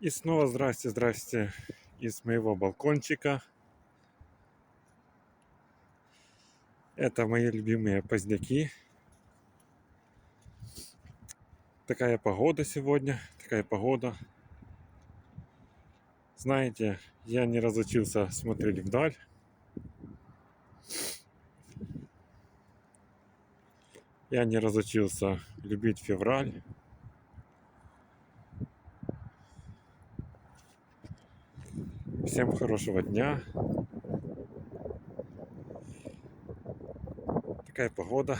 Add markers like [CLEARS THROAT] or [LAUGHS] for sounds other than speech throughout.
И снова здрасте, здрасте из моего балкончика. Это мои любимые поздняки. Такая погода сегодня, такая погода. Знаете, я не разучился смотреть вдаль. Я не разучился любить февраль. Всем хорошего дня. Такая погода.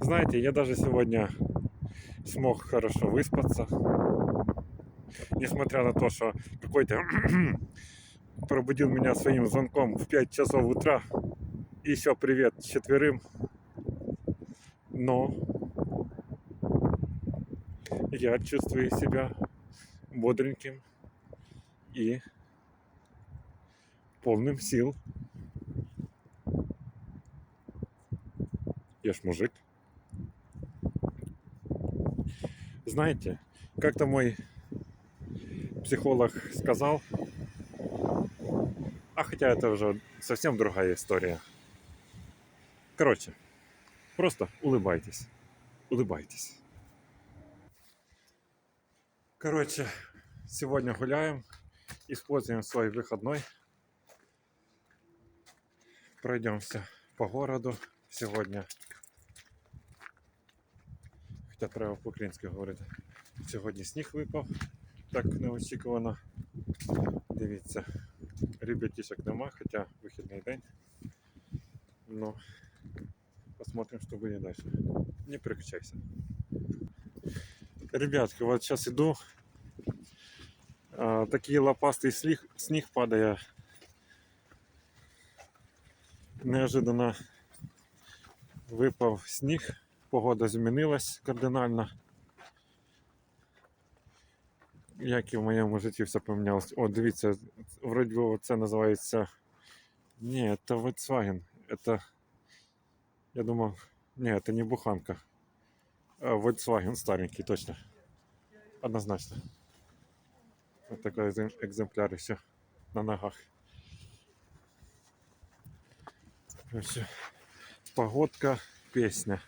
Знаете, я даже сегодня смог хорошо выспаться. Несмотря на то, что какой-то [CLEARS THROAT] пробудил меня своим звонком в 5 часов утра. И еще привет четверым. Но я чувствую себя бодреньким и полным сил. Я ж мужик. Знаете, как-то мой психолог сказал, а хотя это уже совсем другая история. Короче, просто улыбайтесь. Улыбайтесь. Короче, сегодня гуляем, используем свой выходной. Пройдемся по городу сегодня. Хоча треба по-українськи говорити. Сьогодні сніг випав, так неочікувано. Дивіться, ребятішок нема, хоча вихідний день. Ну, посмотрим, что будет дальше. Не переключайся. Ребятки, вот сейчас иду. А, такий лопастий сніг, сніг падає. Неожиданно випав сніг, погода змінилась кардинально. Як і в моєму житті все помінялось. О, дивіться, вроді це називається. Ні, це Volkswagen. Это. Я думав. Ні, це не буханка. Volkswagen старенький, точно. Однозначно. Вот такой экзем- экземпляр еще на ногах. Короче, погодка, песня.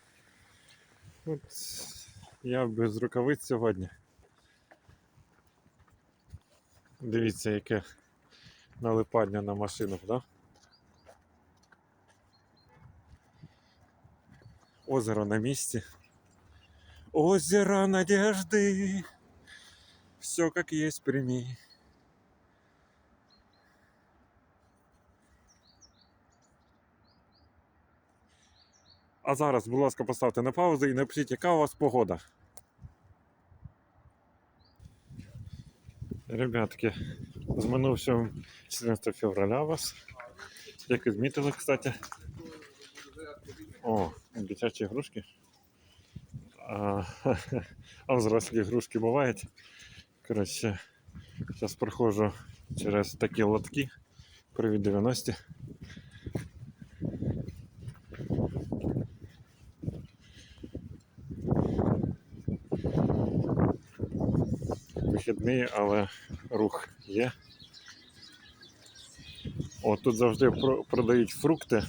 Вот я без рукавиць сьогодні. Дивіться, яке налипання на машину, да? Озеро на місці. Озеро надежды. Все как есть прими. А зараз, будь ласка, поставте на паузу і напишіть, яка у вас погода. Ребятки, з минувшим 14 февраля вас. Як відмітили, кстати. О, дитячі ігрушки. А, [LAUGHS] а взрослі ігрушки бувають. Коротше, зараз проходжу через такі лотки. Привіт 90. Вихідний, але рух є. О, тут завжди продають фрукти,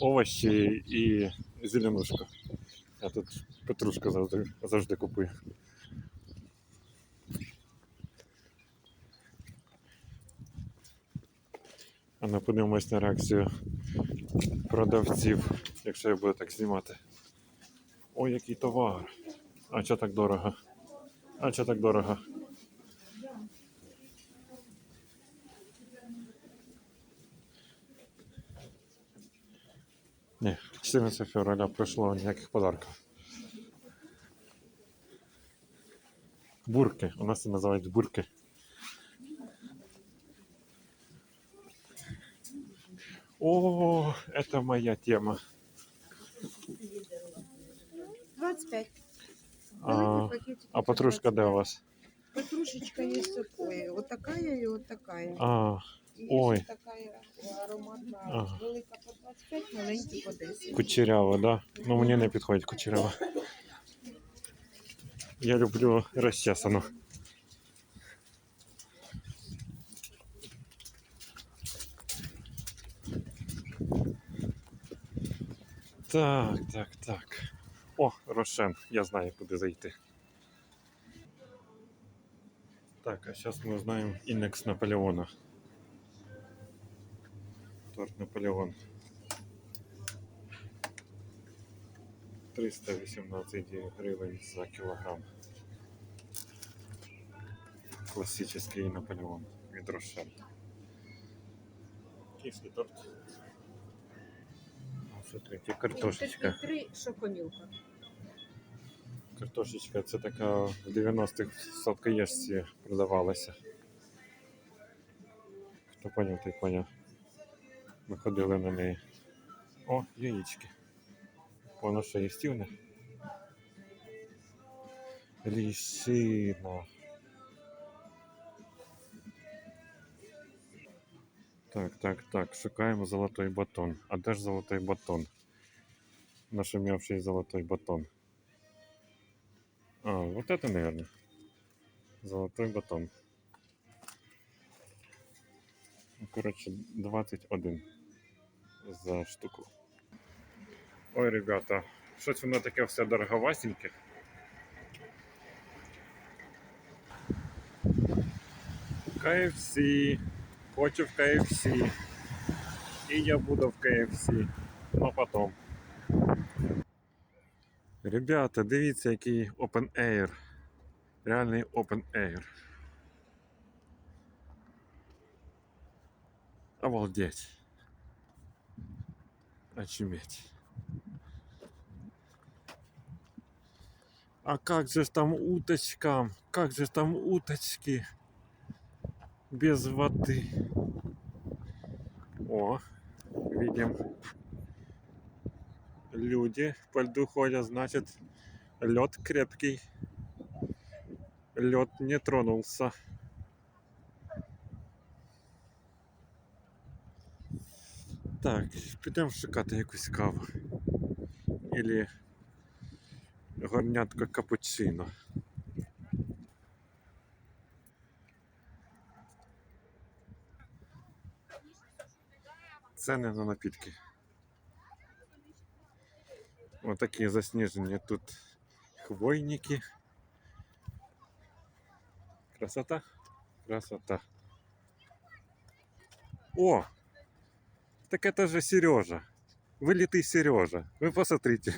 овочі і зеленушку. Я тут петрушку завжди, завжди купую. А ми подивимось на реакцію продавців, якщо я буду так знімати. Ой, який товар. А чого так дорого? А чого так дорого? Ні, 14 февраля пройшло ніяких подарків. Бурки. У нас це називають бурки. О, это моя тема. 25. А, Давайте пакетики а по патрушка де у 25. вас? Петрушечка есть такое. Вот такая и вот такая. А, И ой. Есть такая ароматна. Ага. Велика по 25, маленькі по 10. кучерява, да? Ну мені не підходить кучерява. Я люблю розчесану. Так, так, так. О, Рошен, я знаю, куди зайти. Так, а зараз ми узнаємо індекс Наполеона. Торт Наполеон. 318 гривень за кілограм. Классический Наполеон від Рошен. Київський торт. Третє? Картошечка. Три шоконілка. Картошечка це така в 90-х в сладкоєшці продавалася. Хто поняв, той поняв. Ми ходили на неї. О, яєчки. Воно що їстівне? Лісина. Так, так, так. Шукаємо золотой батон. А де ж золотой батон? Нашумевший золотой батон. А, вот это, наверное. Золотой батон. Ну, Коротше, 21 за штуку. Ой, ребята, щось воно таке все дороговасеньке. KFC. Хочу в KFC. І я буду в KFC. Но потом. Ребята, дивіться, який Open Air. Реальний Open Air. Обалдеть. Очуметь. А как же там уточкам? Как же там уточки? Без воды. О, видим. Люди по льду ходят, значит, лед крепкий. Лед не тронулся. Так, підемо шукати якусь каву. Ілі горнятко капучино. Ціни на напітки. Вот такие заснеженные тут хвойники. Красота, красота. О, так это же Сережа. Вылитый Сережа. Вы посмотрите.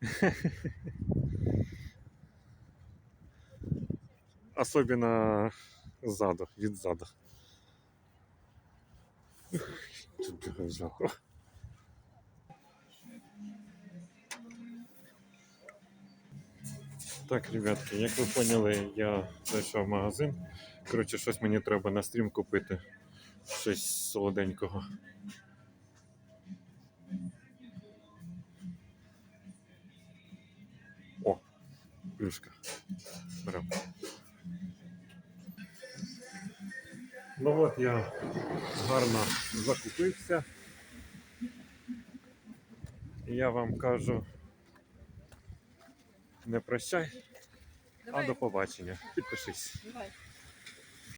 [LAUGHS] Особенно сзаду, вид сзаду. Тут взял. Так, ребятки, як ви поняли, я зайшов в магазин. Коротше, щось мені треба на стрім купити. Щось солоденького. О, плюшка. Берем. Ну от я гарно закупився. І я вам кажу, не прощай, а до побачення. Підпишись. Давай.